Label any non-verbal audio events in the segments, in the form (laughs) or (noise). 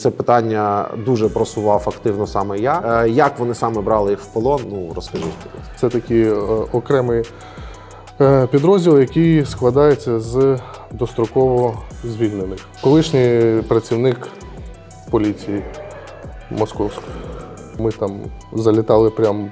Це питання дуже просував активно саме я. Е, Як вони саме брали їх в полон? Ну розкажіть. Це такий е, окремий е, підрозділ, який складається з достроково звільнених. Колишній працівник поліції московської. Ми там залітали прямо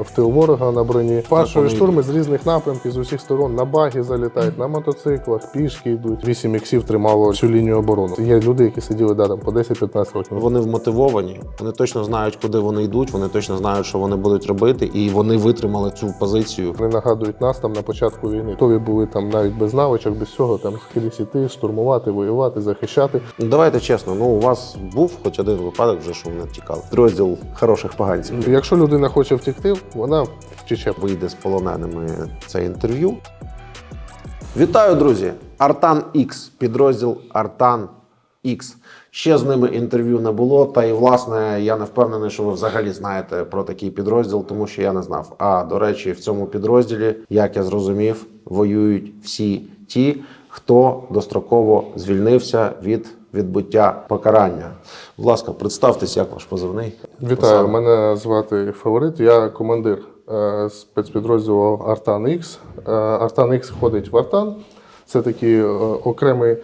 в тил ворога на броні. Першої штурми з різних напрямків, з усіх сторон на баги залітають, на мотоциклах, пішки йдуть. Вісім іксів тримало всю лінію оборони. Є люди, які сиділи да, там, по 10-15 років. Вони вмотивовані, вони точно знають, куди вони йдуть, вони точно знають, що вони будуть робити, і вони витримали цю позицію. Вони нагадують нас там на початку війни. Готові були там навіть без навичок, без цього там скрізь іти, штурмувати, воювати, захищати. Ну, Давайте чесно, ну у вас був хоч один випадок, вже що вони втікали. Підрозділ хороших поганців. Якщо людина хоче втекти, вона втече. Вийде з полоненими це інтерв'ю. Вітаю, друзі! Артан X, підрозділ Артан X. Ще з ними інтерв'ю не було. Та і власне я не впевнений, що ви взагалі знаєте про такий підрозділ, тому що я не знав. А до речі, в цьому підрозділі, як я зрозумів, воюють всі ті, хто достроково звільнився від відбуття покарання. Будь ласка, представтесь, як ваш позивний. Вітаю, Посада. мене звати Фаворит. Я командир е, спецпідрозділу Артан X. Е, Артан X входить в Артан. Це такий е, окремий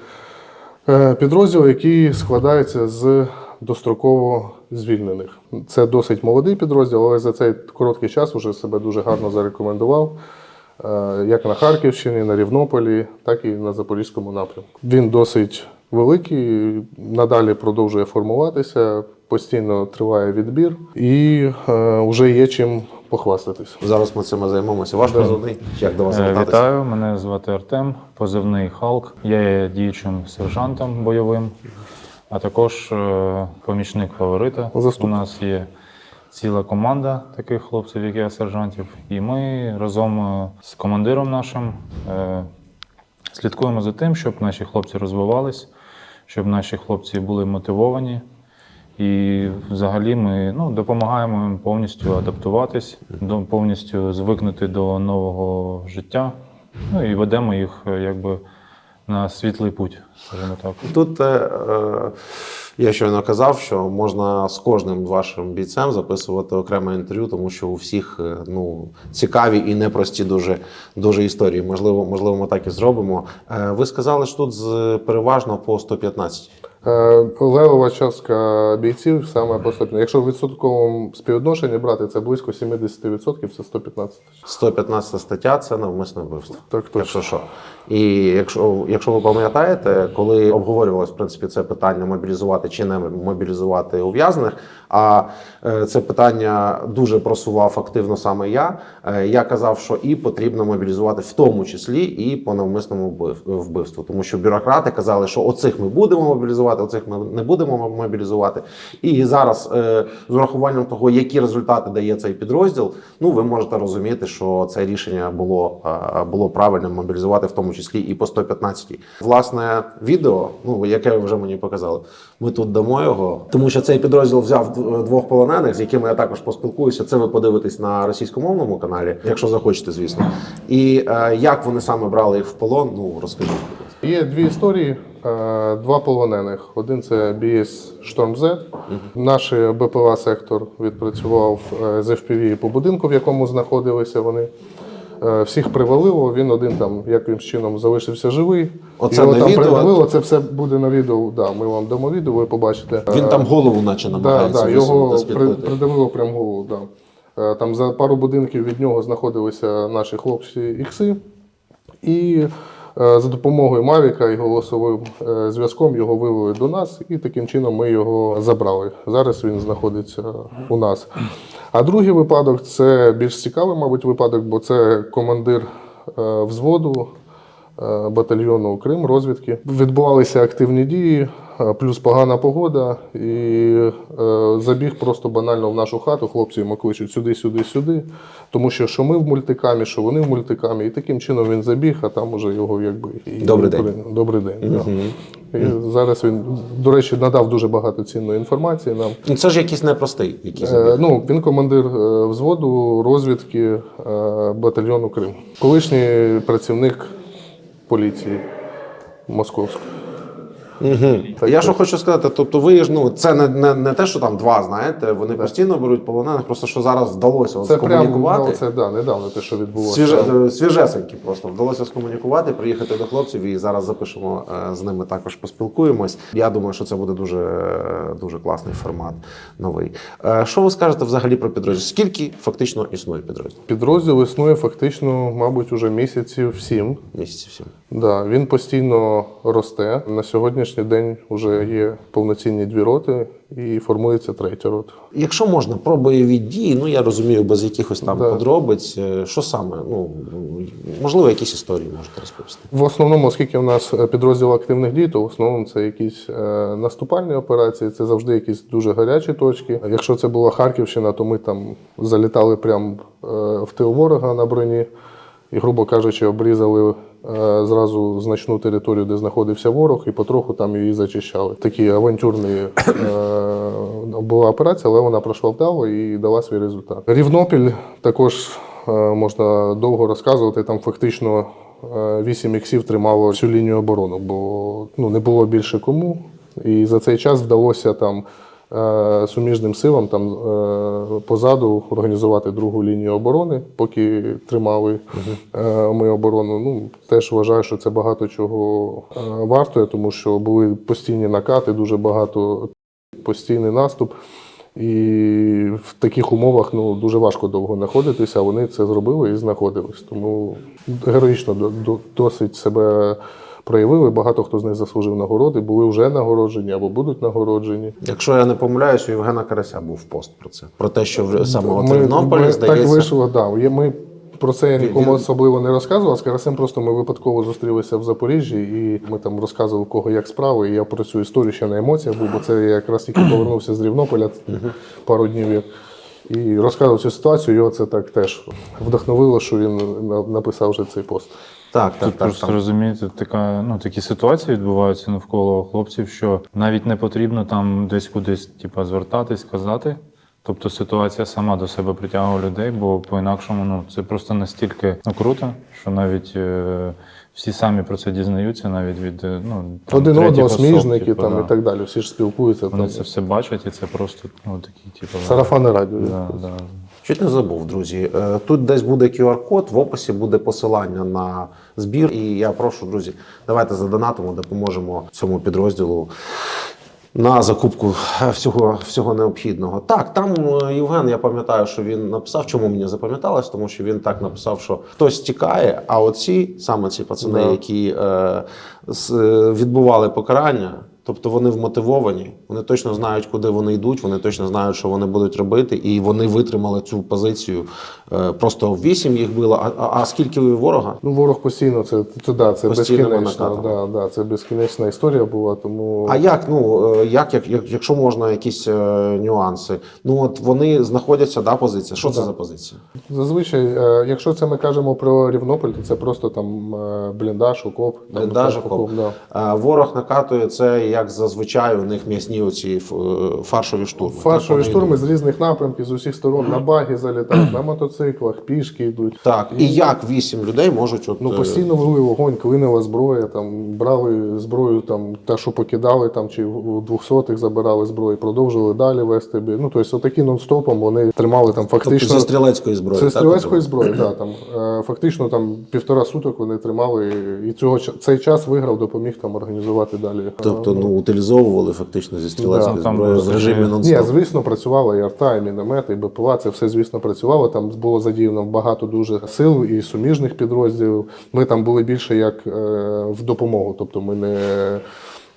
е, підрозділ, який складається з достроково звільнених. Це досить молодий підрозділ, але за цей короткий час вже себе дуже гарно зарекомендував. Як на Харківщині, на Рівнополі, так і на Запорізькому напрямку. Він досить великий, надалі продовжує формуватися, постійно триває відбір і е, вже є чим похвастатись. Зараз ми цим займемося. Ваш позивний? Як до вас Е, звертатися? Вітаю, мене звати Артем, позивний Халк. Я є діючим сержантом бойовим, а також е, помічник фаворита. Заступник. У нас є ціла команда таких хлопців, як я сержантів. І ми разом е, з командиром нашим е, слідкуємо за тим, щоб наші хлопці розвивались, щоб наші хлопці були мотивовані. І взагалі ми ну, допомагаємо їм повністю адаптуватись, повністю звикнути до нового життя. Ну і ведемо їх е, якби на світлий путь, скажімо так. Тут е, е, я щойно казав, що можна з кожним вашим бійцем записувати окреме інтерв'ю, тому що у всіх е, ну, цікаві і непрості дуже, дуже історії. Можливо, можливо, ми так і зробимо. Е, ви сказали, що тут з, переважно по 115. Е, Левова частка бійців саме поступна. Якщо в відсотковому співвідношенні брати, це близько 70%, це 115 тисяч. 115 стаття це навмисне вбивство. Так точно. Якщо що. І якщо, якщо ви пам'ятаєте, коли обговорювалось в принципі це питання мобілізувати чи не мобілізувати ув'язнених, а е, це питання дуже просував активно саме я. е, Я казав, що і потрібно мобілізувати в тому числі і по навмисному вбив- вбивству, тому що бюрократи казали, що оцих ми будемо мобілізувати, оцих ми не будемо мобілізувати. І зараз, е, з урахуванням того, які результати дає цей підрозділ, ну ви можете розуміти, що це рішення було, було правильним мобілізувати в тому числі і по 115. Власне, відео, ну яке ви вже мені показали, ми тут дамо його, тому що цей підрозділ взяв двох полонених, з якими я також поспілкуюся. Це ви подивитесь на російськомовному каналі, якщо захочете, звісно. І е, як вони саме брали їх в полон, ну розкажіть. Є дві історії, е, два полонених. Один це бієць Шторм Z. Наш БПЛА сектор відпрацював е, з FPV по будинку, в якому знаходилися вони. Е, Всіх привалило, він один там якимсь чином залишився живий. Оце Його на там відео? привалило, це все буде на відео. Да, ми вам дамо відео, ви побачите. Він Е, там голову, наче Да, намагається да, його при, придавило прям голову. Да. Е, Там за пару будинків від нього знаходилися наші хлопці ікси. І за допомогою Мавіка і голосовим зв'язком його вивели до нас, і таким чином ми його забрали. Зараз він знаходиться у нас. А другий випадок це більш цікавий, мабуть, випадок, бо це командир е, взводу е, батальйону Крим розвідки. Відбувалися активні дії, е, плюс погана погода, і забіг просто банально в нашу хату. Хлопці йому кличуть сюди, сюди, сюди. Тому що що ми в мультикамі, що вони в мультикамі. І таким чином він забіг, а там уже його якби і Добрий день. Добрий день. да. І зараз він, до речі, надав дуже багато цінної інформації нам. Ну, Це ж якийсь непростий, якийсь Е, Ну, він командир е, взводу розвідки е, батальйону Крим. Колишній працівник поліції московської. Угу. Я що хочу сказати, тобто ви ж ну це не, не, не те, що там два, знаєте, вони постійно беруть полонених, просто що зараз вдалося Це скомунікувати. ну, це да, недавно те, що відбулося. Свіже, е, свіжесенькі просто вдалося скомунікувати, приїхати до хлопців і зараз запишемо е, з ними також поспілкуємось. Я думаю, що це буде дуже, е, дуже класний формат новий. Що ви скажете взагалі про підрозділ? Скільки фактично існує підрозділ? Підрозділ існує фактично, мабуть, уже місяців сім. Місяців сім. Да, він постійно росте. На сьогоднішній день вже є повноцінні дві роти і формується третя рота. Якщо можна про бойові дії, ну я розумію, без якихось там Да. подробиць, е, що саме? Ну можливо, якісь історії можете розповісти. В основному, оскільки у нас е, підрозділ активних дій, то в основному це якісь е, наступальні операції, це завжди якісь дуже гарячі точки. Якщо це була Харківщина, то ми там залітали прямо в тил ворога на броні і, грубо кажучи, обрізали. е, Зразу значну територію, де знаходився ворог, і потроху там її зачищали. Такі авантюрні е, була операція, але вона пройшла вдало і дала свій результат. Рівнопіль також е, можна довго розказувати. Там фактично вісім іксів тримало всю лінію оборони, бо ну, не було більше кому. І за цей час вдалося там суміжним силам там е, позаду організувати другу лінію оборони, поки тримали е, ми оборону. Ну теж вважаю, що це багато чого е, вартує, тому що були постійні накати, дуже багато постійний наступ. І в таких умовах ну, дуже важко довго знаходитися, а вони це зробили і знаходились. Тому героїчно до- до- досить себе проявили. Багато хто з них заслужив нагороди, були вже нагороджені або будуть нагороджені. Якщо я не помиляюсь, у Євгена Карася був пост про це. Про те, що в- саме от в Ми- ми здається. Так вийшло, да. Ми про це я нікому особливо не розказував. З Карасем просто ми випадково зустрілися в Запоріжжі, і ми там розказували, в кого як справи. І я про цю історію ще на емоціях був, бо це я якраз тільки (clears throat) повернувся з Рівнополя пару днів. І розказував цю ситуацію, його це так теж вдохновило, що він написав вже цей пост. Так, так, Тут так. просто так. розумієте, така ну такі ситуації відбуваються навколо хлопців, що навіть не потрібно там десь кудись, типа, звертатись, казати. Тобто ситуація сама до себе притягує людей, бо по-інакшому ну це просто настільки ну, круто, що навіть е, всі самі про це дізнаються, навіть від е, ну там, Один одного, сміжники типу, там да. і так далі. Всі ж спілкуються. Вони Там. це все бачать, і це просто ну такі, типу, Сарафани радіо. Да, да. Чуть не забув, друзі. Е, Тут десь буде QR-код, в описі буде посилання на збір. І я прошу, друзі, давайте задонатимо, допоможемо цьому підрозділу. На закупку всього, всього необхідного. Так, там е, Євген, я пам'ятаю, що він написав, чому мені запам'яталось, тому що він так написав, що хтось тікає, а оці, саме ці пацани, Да. які е, е, відбували покарання, тобто вони вмотивовані, вони точно знають, куди вони йдуть, вони точно знають, що вони будуть робити, і вони витримали цю позицію. Е, просто вісім їх було. А, а, а скільки ворога? Ну, ворог постійно це, це, да, це безкінечна, да, да, це безкінечна історія була. Тому А як, ну е, як, як, як якщо можна якісь е, нюанси? Ну от вони знаходяться, да, позиція. Що це Да. за позиція? зазвичай, е, якщо це ми кажемо про Рівнополь, то це просто там е, бліндаж, окоп. Бліндаж, так, окоп. да. Е, Ворог накатує це, як зазвичай у них м'ясні оці е, фаршові штурми. Фаршові Так, штурми йдуть. з різних напрямків, з усіх сторон на баги залітають, на мотоциклах, пішки йдуть. Так, і як вісім людей можуть от Ну, е, постійно вели вогонь, клинила зброя, там брали зброю, там та, що покидали, там чи у двохсотих забирали зброю, продовжували далі вести бій. Ну, тобто, отакі нон-стопом вони тримали там тобто фактично. зі стрілецької зброї. Це так, стрілецької зброї, да, там е, фактично там півтора суток вони тримали, і цього цей час виграв, допоміг там організувати далі. Тобто, ну утилізовували фактично зі стрілецької Да, там зброї в режимі ні, нон-стоп. звісно, працювала і арта, і міномети, і БПЛА, це все, звісно, працювало. Там було задіяно багато дуже сил і суміжних підрозділів. Ми там були більше як е, в допомогу, тобто ми не.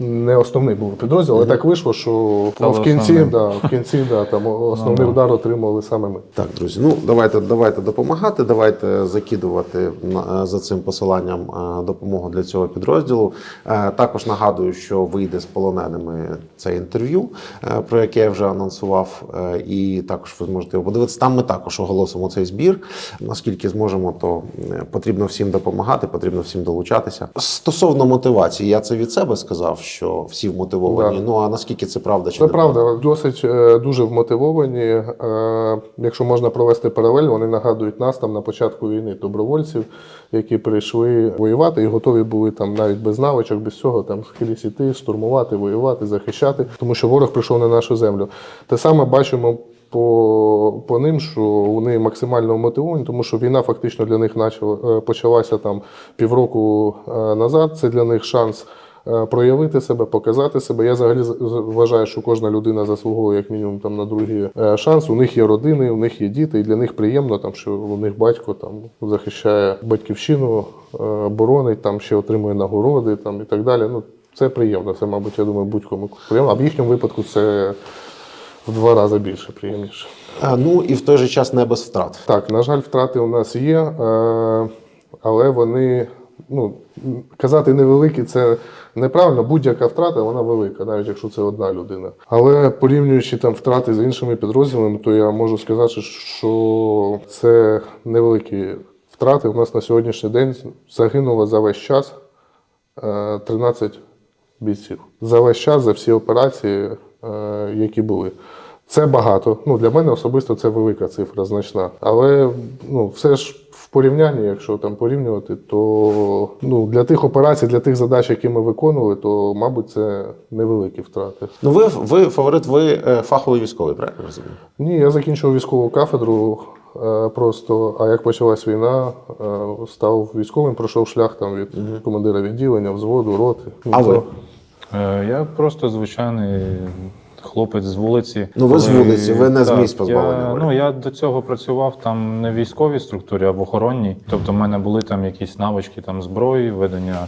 Не основний був підрозділ, але так вийшло, що в кінці, основним. да, в кінці да, там основний Ну, да. удар отримали саме ми. Так, друзі, ну давайте, давайте допомагати, давайте закидувати на- за цим посиланням е, допомогу для цього підрозділу. Е, Також нагадую, що вийде з полоненими це інтерв'ю, е, про яке я вже анонсував, е, і також ви зможете його подивитися. Там ми також оголосимо цей збір. Наскільки зможемо, то е, потрібно всім допомагати, потрібно всім долучатися. Стосовно мотивації, я це від себе сказав, що всі вмотивовані. Да. Ну а наскільки це правда? Чи Це не правда, досить е, дуже вмотивовані. Е, Якщо можна провести паралель, вони нагадують нас там на початку війни добровольців, які прийшли воювати і готові були там навіть без навичок, без цього там скрізь іти, штурмувати, воювати, захищати, тому що ворог прийшов на нашу землю. Те саме бачимо. По, по ним, що вони максимально мотивовані, тому що війна фактично для них е, почалася там півроку назад. Це для них шанс проявити себе, показати себе. Я взагалі вважаю, що кожна людина заслуговує як мінімум там на другий е, шанс. У них є родини, у них є діти, і для них приємно, там що у них батько там захищає батьківщину, е, боронить, там ще отримує нагороди там і так далі. Ну це приємно. Це, мабуть, я думаю, будь-кому приємно. А в їхньому випадку це в два рази більше приємніше. А, ну і в той же час не без втрат. Так, на жаль, втрати у нас є, е, але вони, ну, казати невеликі, це неправильно. Будь-яка втрата, вона велика, навіть якщо це одна людина. Але порівнюючи там втрати з іншими підрозділами, то я можу сказати, що це невеликі втрати. У нас на сьогоднішній день загинуло за весь час е, 13 бійців. За весь час, за всі операції, е, які були. Це багато. Ну, для мене особисто це велика цифра, значна. Але ну, все ж порівнянні, якщо там порівнювати, то ну, для тих операцій, для тих задач, які ми виконували, то, мабуть, це невеликі втрати. Ну ви, ви фаворит, ви е, фаховий військовий, правильно розумію? Ні, я закінчив військову кафедру е, просто, а як почалась війна, е, став військовим, пройшов шлях там від командира відділення, взводу, роти. Ну, А ви? Е, Я просто звичайний хлопець з вулиці. Ну, ви з вулиці, ви не з місць позбавлення Я, волі. ну, я до цього працював там не в військовій структурі, а в охоронній. Тобто в мене були там якісь навички там, зброї, ведення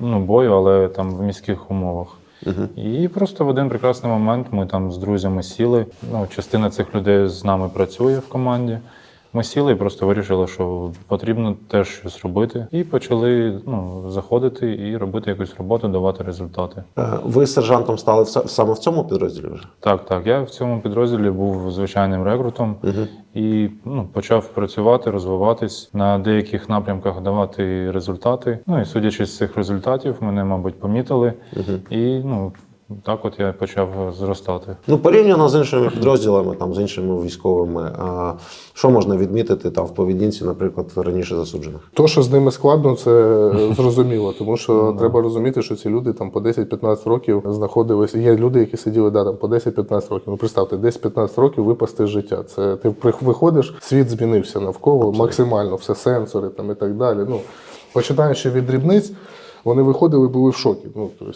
ну, бою, але там в міських умовах. І просто в один прекрасний момент ми там з друзями сіли. Ну, частина цих людей з нами працює в команді. Ми сіли і просто вирішили, що потрібно теж щось робити. І почали ну, заходити і робити якусь роботу, давати результати. Е, Ви сержантом стали саме в цьому підрозділі вже? Так, так. Я в цьому підрозділі був звичайним рекрутом і ну, почав працювати, розвиватись на деяких напрямках, давати результати. Ну і судячи з цих результатів, мене, мабуть, помітили. І ну, так от я почав зростати. Ну, порівняно з іншими підрозділами, там, з іншими військовими, а, що можна відмітити там в поведінці, наприклад, раніше засуджених? То, що з ними складно, це (laughs) зрозуміло, тому що треба розуміти, що ці люди там по 10-15 років знаходилися. Є люди, які сиділи да, там по 10-15 років. Ну представте, 10-15 років випасти з життя. Це ти виходиш, світ змінився навколо, максимально все сенсори там і так далі. Ну починаючи від дрібниць. Вони виходили, були в шокі. Ну тобто,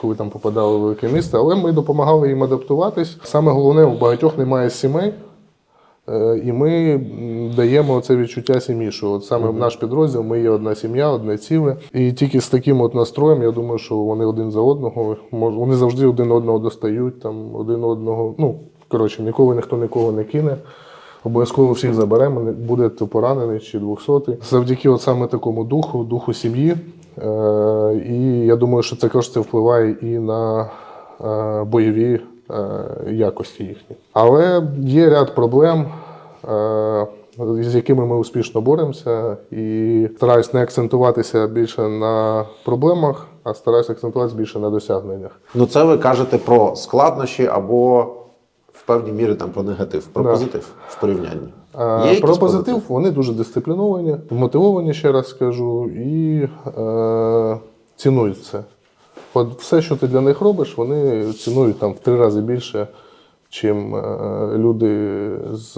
коли там попадали в велике місто, але ми допомагали їм адаптуватись. Саме головне, у багатьох немає сімей, Е, І ми даємо це відчуття сім'ї, що от саме наш підрозділ, ми є одна сім'я, одне ціле. І тільки з таким от настроєм, я думаю, що вони один за одного, вони завжди один одного достають, там один одного. Ну, коротше, ніколи ніхто нікого не кине. Обов'язково всіх заберемо, буде то поранений чи двохсотий. Завдяки от саме такому духу, духу сім'ї. Е, і я думаю, що це це впливає і на е, бойові е, якості їхні. Але є ряд проблем, з якими ми успішно боремося, і стараюсь не акцентуватися більше на проблемах, а стараюсь акцентуватися більше на досягненнях. Ну, це ви кажете про складнощі або в певній мірі там про негатив, про Да. позитив в порівнянні. Е, якийсь Про позитив вони дуже дисципліновані, мотивовані, ще раз скажу, і е, цінують це. От все, що ти для них робиш, вони цінують там в три рази більше, чим е, люди з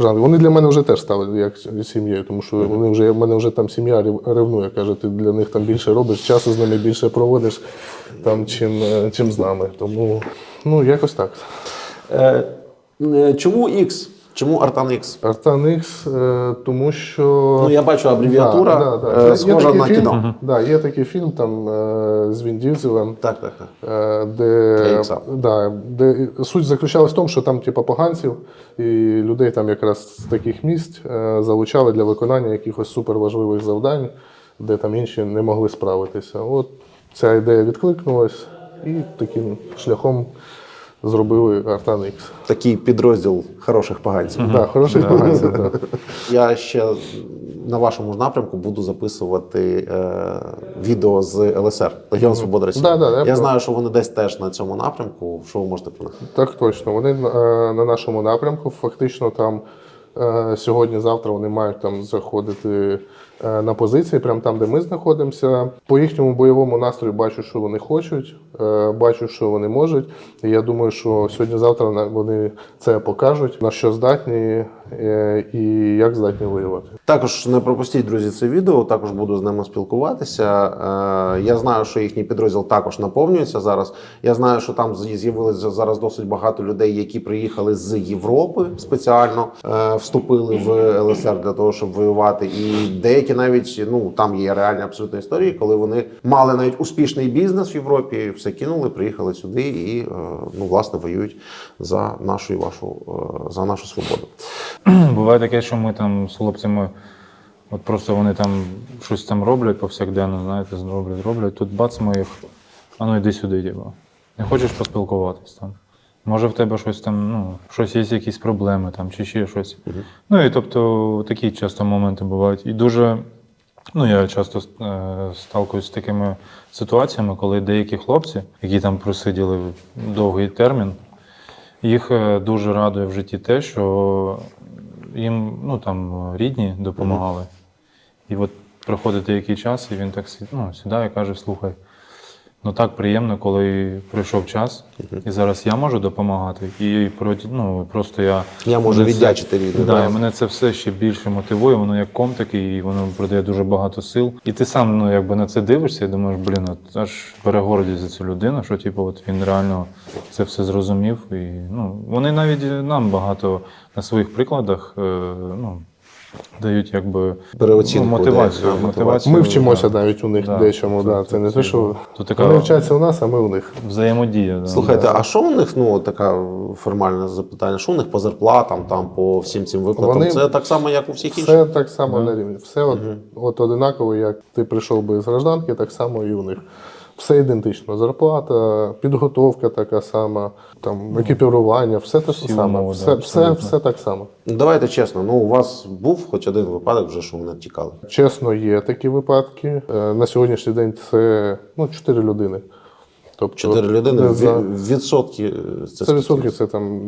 жанру. Вони для мене вже теж стали як сім'єю, тому що вони вже в мене вже там сім'я ревнує. каже, ти для них там більше робиш, часу з ними більше проводиш, там, чим, е, чим з нами. Тому ну якось так. Е, е, чому X? Чому Artan X? Артан Ікс, е, тому що. Ну, я бачу абревіатура, Да, да, да. е, Є схожа на фільм, кіно. Да, є такий фільм там е, з Він Дізелем, Так, так, так. де, да, де суть заключалась в тому, що там типу, поганців і людей там якраз з таких місць залучали для виконання якихось суперважливих завдань, де там інші не могли справитися. От ця ідея відкликнулась, і таким шляхом зробили Artan X. Такий підрозділ хороших поганців. Да, хороший поганців, да. (laughs) Я ще на вашому ж напрямку буду записувати е, відео з ЛСР Легіон Свободи Росії. Да, да, я я про- знаю, що вони десь теж на цьому напрямку. Що ви можете про них? Так точно. Вони е, на нашому напрямку. Фактично там сьогодні-завтра вони мають там заходити е, на позиції, прямо там, де ми знаходимося. По їхньому бойовому настрою бачу, що вони хочуть, е, бачу, що вони можуть. І я думаю, що сьогодні-завтра вони це покажуть, на що здатні е, і як здатні воювати. Також не пропустіть, друзі, це відео. Також буду з ними спілкуватися. Е, Я знаю, що їхній підрозділ також наповнюється зараз. Я знаю, що там з'я- з'явилося зараз досить багато людей, які приїхали з Європи спеціально е, вступили в ЛСР для того, щоб воювати. І деякі навіть ну там є реальні абсолютно історії, коли вони мали навіть успішний бізнес в Європі, все кинули, приїхали сюди і е, ну власне воюють за нашу і вашу е, за нашу свободу. (clears throat) Буває таке, що ми там з хлопцями, от просто вони там щось там роблять повсякденно, знаєте, роблять, роблять. Тут бац ми їх, а ну йди сюди, діба. Не хочеш поспілкуватись там. Може, в тебе щось там, ну, щось є, якісь проблеми там, чи ще щось. Ну і тобто такі часто моменти бувають. І дуже, ну я часто е, сталкуюсь з такими ситуаціями, коли деякі хлопці, які там просиділи довгий термін, їх е, дуже радує в житті те, що їм ну, там, рідні допомагали. І от проходить деякий час, і він так ну, сідає і каже: слухай, ну так приємно, коли прийшов час, і зараз я можу допомагати. І проти- ну, просто я. Я можу віддячити рідним, Да, да. і мене це все ще більше мотивує, воно як ком такий, і воно придає дуже багато сил. І ти сам ну, якби на це дивишся і думаєш, блін, от аж бере гордість за цю людину, що типу, от він реально це все зрозумів. І, ну, вони навіть нам багато на своїх прикладах е, ну, дають якби Переоцінку ну, мотивацію. дають, мотивацію Ми вчимося да. навіть у них Да. дечому. Да. Це не те, що Тут така вони вчаться у нас, а ми у них. взаємодія. Да. Слухайте, а що у них, ну така формальне запитання, що у них по зарплатам, там по всім цим викладам? Вони- Це так само, як у всіх інших? Все так само на рівні. Все от, от одинаково, як ти прийшов би з гражданки, так само і у них. Все ідентично. Зарплата, підготовка така сама, там екіпірування, все те ж саме. умови, все, да, все, все так само. Ну, Давайте чесно, ну у вас був хоч один випадок, вже що вони тікали. Чесно, є такі випадки. Е, На сьогоднішній день це ну, 4 людини. Тобто, Чотири людини, за- відсотки е, це Це відсотки, це там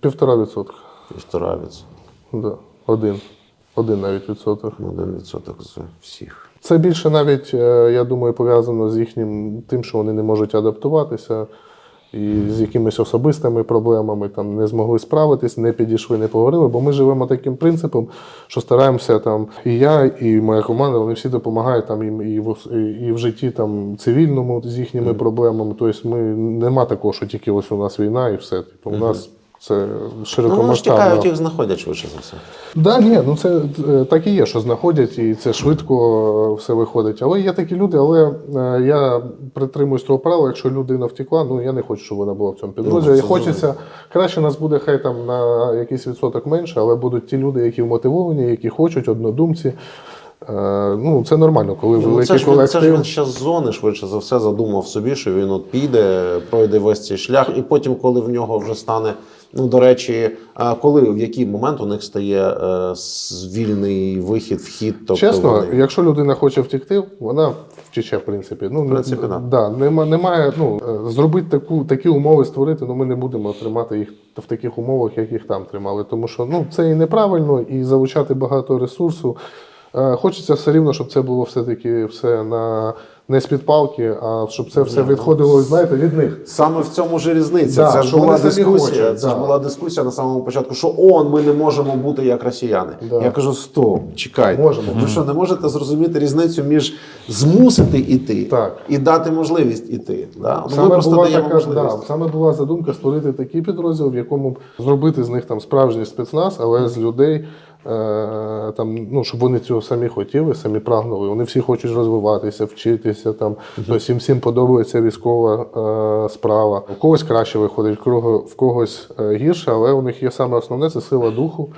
півтора відсотка. Півтора відсотка. Да. Один. Один навіть відсоток. Один відсоток з всіх. Це більше навіть, е, я думаю, пов'язано з їхнім тим, що вони не можуть адаптуватися, і з якимись особистими проблемами там не змогли справитись, не підійшли, не поговорили. Бо ми живемо таким принципом, що стараємося там і я, і моя команда, вони всі допомагають там їм і в, і в житті там цивільному з їхніми проблемами. Тобто, ми нема такого, що тільки ось у нас війна і все. Типу, у нас це Ну вони ж тікають, їх знаходять швидше за все. Да, ні, ну це е, так і є, що знаходять, і це швидко е, все виходить. Але є такі люди, але е, я притримуюсь того правила, якщо людина втекла, ну я не хочу, щоб вона була в цьому підрозділі. Ну, Хочеться краще нас буде хай там на якийсь відсоток менше, але будуть ті люди, які вмотивовані, які хочуть, однодумці. Е, Ну, це нормально, коли Ну, великий це ж колектив. це ж він ще з зони швидше за все задумав собі, що він от піде, пройде весь цей шлях, і потім, коли в нього вже стане. Ну, до речі, а коли в який момент у них стає е, вільний вихід, вхід? Тобто Чесно, вони- якщо людина хоче втекти, вона втече, в принципі. Ну, В принципі, да. да, нема, немає, ну, е, зробити таку, такі умови створити, ну ми не будемо тримати їх в таких умовах, як їх там тримали. Тому що ну, це і неправильно, і залучати багато ресурсу. Е, Хочеться все рівно, щоб це було все-таки все на не з-під палки, а щоб це все відходило, знаєте, від них. Саме в цьому ж різниця. Да, це ж що була вони самі дискусія. хочуть, це ж була дискусія на самому початку, що он, ми не можемо бути як росіяни. Да. Я кажу: стоп, чекайте. Можемо. Ви що, не можете зрозуміти різницю між змусити іти Так. і дати можливість іти? Да? Ну, ми Саме просто була, даємо така, можливість. да, саме була задумка створити такий підрозділ, в якому б зробити з них там справжній спецназ, але з людей, там, ну, щоб вони цього самі хотіли, самі прагнули. Вони всі хочуть розвиватися, вчитися. Там. Тобто їм всім подобається військова е, справа. У когось краще виходить, в когось е, гірше, але у них є саме основне це сила духу.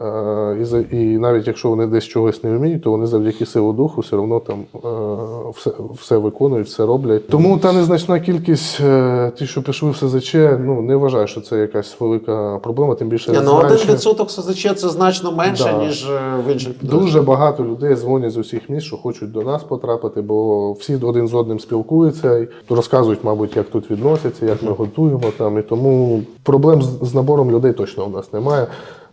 Е, І, за- і навіть якщо вони десь чогось не вміють, то вони завдяки силу духу все одно там е, все, все виконують, все роблять. Тому та незначна кількість е, ті, що пішли в СЗЧ, ну не вважаю, що це якась велика проблема. Тим більше Ні, ну один відсоток СЗЧ це значно менше, Да. ніж в інших дуже багато людей дзвонять з усіх міст, що хочуть до нас потрапити, бо всі один з одним спілкуються і розказують, мабуть, як тут відносяться, як ми готуємо там. І тому проблем з набором людей точно у нас немає.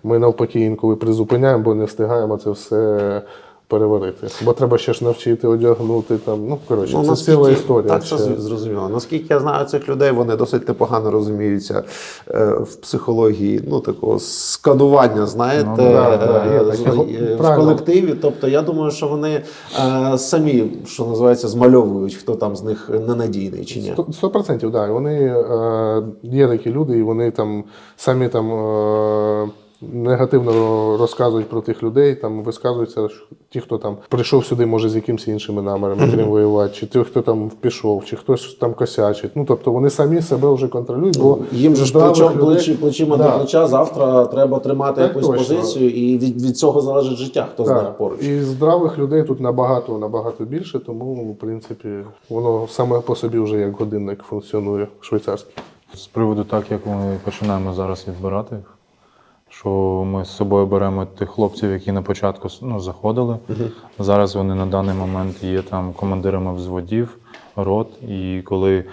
Ми навпаки інколи призупиняємо, бо не встигаємо це все переварити. Бо треба ще ж навчити одягнути там. Ну коротше, це наскільки- ціла історія. Так, ще. з- зрозуміло. Наскільки я знаю цих людей, вони досить непогано розуміються е, в психології, ну такого сканування, знаєте, Ну, да, да, е, е, в колективі. Тобто, я думаю, що вони е, самі, що називається, змальовують, хто там з них ненадійний чи ні. Сто- Сто процентів, так. Вони е, є такі люди, і вони там самі там е, негативно розказують про тих людей, там висказуються що ті, хто там прийшов сюди, може, з якимись іншими намірами, крім воювати, чи ті, хто там пішов, чи хтось там косячить. Ну тобто вони самі себе вже контролюють, бо Їм же ж плечі, плечима Да. до плеча завтра треба тримати Так якусь точно. позицію, і від, від цього залежить життя, хто з них поруч. І здравих людей тут набагато набагато більше, тому в принципі воно саме по собі вже як годинник функціонує швейцарський. З приводу так, як ми починаємо зараз відбирати що ми з собою беремо тих хлопців, які на початку ну, заходили. Зараз вони на даний момент є там командирами взводів, рот, і коли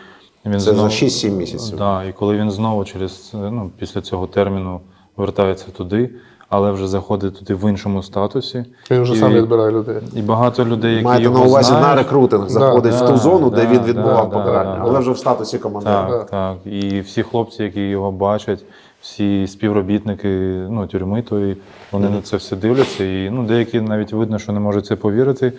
він Це за 6-7 місяців. Да, і коли він знову через ну, після цього терміну вертається туди, але вже заходить туди в іншому статусі. Він вже І- сам відбирає людей. І багато людей, які Маєте його на увазі знають, на рекрутинг, заходить да, в ту зону, де він відбував да, покарання, да, але да. вже в статусі командира. Так, так. І всі хлопці, які його бачать, всі співробітники ну, тюрми, тої, вони на це все дивляться. І ну, деякі навіть видно, що не можуть це повірити.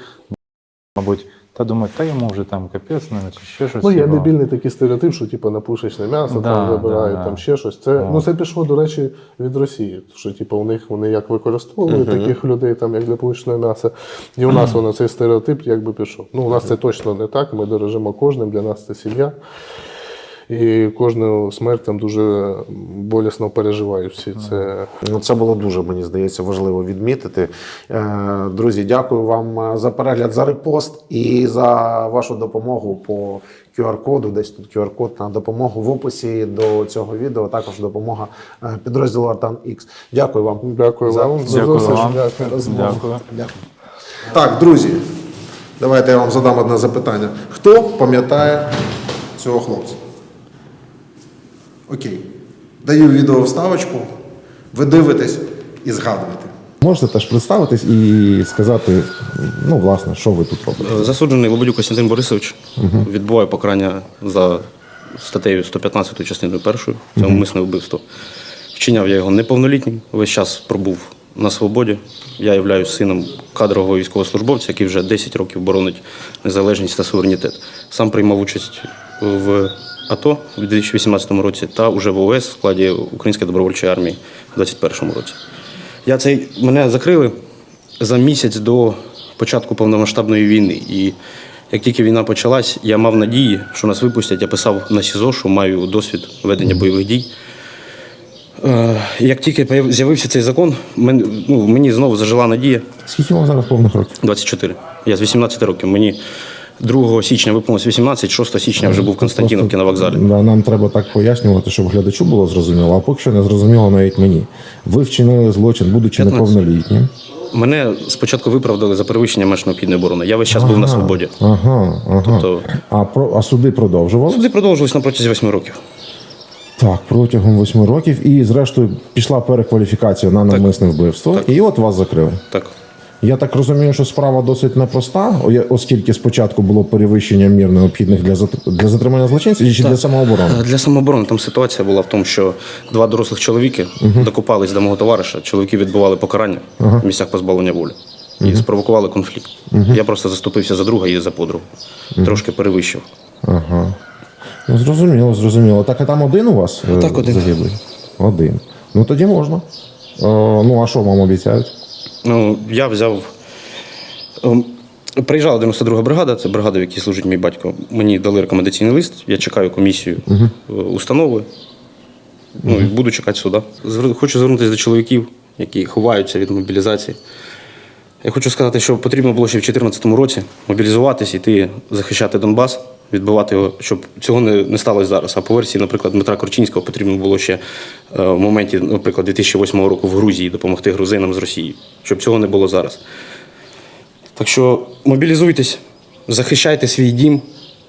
Мабуть, та думають, та йому вже там капець, ну, чи ще щось. Ну, є дебільний такий стереотип, що типу на пушечне м'ясо Да, там забирають, да, да. там ще щось. Це, О. ну, це пішло, до речі, від Росії. Що типу, у них вони як використовують таких людей, там, як для пушечного м'яса. І у нас воно цей стереотип якби пішов. Ну, у нас це точно не так. Ми дорожимо кожним, для нас це сім'я. І кожну смерть там дуже болісно переживають всі. Це Ну, це було дуже, мені здається, важливо відмітити. Е, Друзі, дякую вам е, за перегляд, за репост і за вашу допомогу по QR-коду. Десь тут QR-код на допомогу в описі до цього відео. Також допомога е, підрозділу Артан X. Дякую вам. дякую За- вам. Дякую вам. Розмову. Дякую. Дякую. Так, друзі, давайте я вам задам одне запитання. Хто пам'ятає цього хлопця? Окей. Даю відео вставочку. Ви дивитесь і згадуєте. Можете теж представитись і сказати, ну, власне, що ви тут робите. Засуджений Лободюк Костянтин Борисович відбуває покарання за статтею 115 частиною першою. Це умисне вбивство. Вчиняв я його неповнолітнім, весь час пробув на свободі. Я являюсь сином кадрового військовослужбовця, який вже 10 років боронить незалежність та суверенітет. Сам приймав участь в АТО у 2018 році та уже в ОС в складі Української добровольчої армії у 2021 році. Я цей мене закрили за місяць до початку повномасштабної війни. І як тільки війна почалась, я мав надії, що нас випустять. Я писав на СІЗО, що маю досвід ведення бойових дій. Е, Як тільки з'явився цей закон, ну, мені знову зажила надія. Скільки вам зараз повних років? 24. Я з 18 років. Мені 2 січня виповнилось 18, 6 січня вже був в на вокзалі. Да, нам треба так пояснювати, щоб глядачу було зрозуміло, а поки що не зрозуміло навіть мені. Ви вчинили злочин, будучи 15. неповнолітнім. Мене спочатку виправдали за перевищення меж необхідної оборони. Я весь час був на свободі. Ага, ага. Тобто- А, про, а суди продовжували? Суди продовжились на протязі 8 років. Так, протягом восьми років. І зрештою пішла перекваліфікація на навмисне вбивство. І от вас закрили. Так. Я так розумію, що справа досить непроста, оскільки спочатку було перевищення мір необхідних для для затримання злочинців чи для самооборони. Е, Для самооборони там ситуація була в тому, що два дорослих чоловіки докопались до мого товариша. Чоловіки відбували покарання в місцях позбавлення волі і спровокували конфлікт. Я просто заступився за друга і за подругу. Трошки перевищив. Ага. Ну, зрозуміло, зрозуміло. Так, а там один у вас е, Так, один. загиблий? Один. Ну тоді можна. О, ну, а що вам обіцяють? Ну, я взяв. ем, Приїжджала 92 бригада, це бригада, в якій служить мій батько. Мені дали рекомендаційний лист, я чекаю комісію е, установи. Ну, і буду чекати суда. Хочу звернутися до чоловіків, які ховаються від мобілізації. Я хочу сказати, що потрібно було ще в 2014 році мобілізуватись, іти захищати Донбас, відбивати його, щоб цього не, не сталося зараз. А по версії, наприклад, Дмитра Корчинського потрібно було ще е, в моменті, наприклад, 2008 року в Грузії допомогти грузинам з Росії, щоб цього не було зараз. Так що мобілізуйтесь, захищайте свій дім,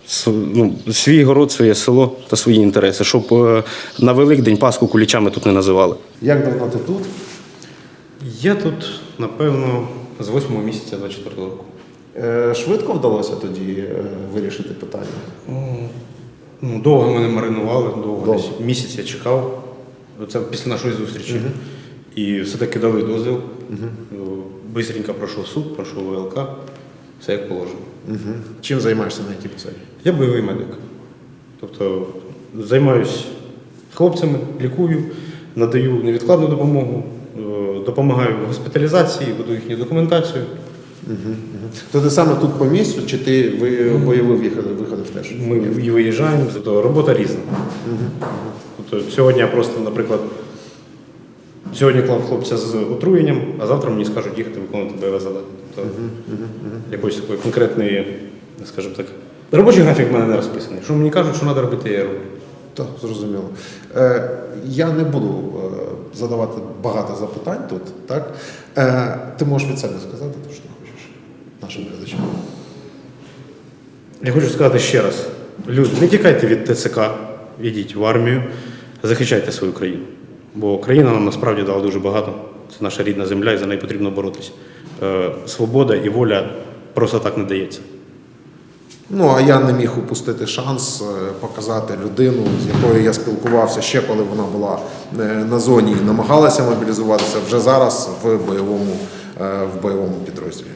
св- ну, свій город, своє село та свої інтереси, щоб е, на Великдень Пасху кулічами тут не називали. Як давно ти тут? Я тут, напевно, з 8 місяця 24 року. Е, Швидко вдалося тоді е, вирішити питання. Ну, довго мене маринували, довго, Довго. десь місяць я чекав. Це після нашої зустрічі. І все-таки дали дозвіл. Угу. Бистренько пройшов суд, пройшов ВЛК, все як положено. Угу. Чим займаєшся на якій посаді? Я бойовий медик. Тобто займаюся хлопцями, лікую, надаю невідкладну допомогу, е, допомагаю в госпіталізації, веду їхню документацію. То ти саме тут по місцю, чи ти ви бойовий виходив, виходив теж? Ми і виїжджаємо, тобто робота різна. Тобто сьогодні я просто, наприклад, сьогодні клав хлопця з отруєнням, а завтра мені скажуть їхати виконувати бойове завдання. Тобто якоїсь такої конкретної, скажімо так, робочий графік в мене не розписаний. Що мені кажуть, що треба робити, я роблю. Так, зрозуміло. Е, я не буду е, задавати багато запитань тут, так? Е, ти можеш від себе сказати, що нашим глядачам. Я хочу сказати ще раз: люди, не тікайте від ТЦК, йдіть в армію, захищайте свою країну. Бо країна нам насправді дала дуже багато. Це наша рідна земля, і за неї потрібно боротися. Е, Свобода і воля просто так не дається. Ну, а я не міг упустити шанс е, показати людину, з якою я спілкувався ще коли вона була е, на зоні і намагалася мобілізуватися вже зараз в бойовому, в бойовому підрозділі.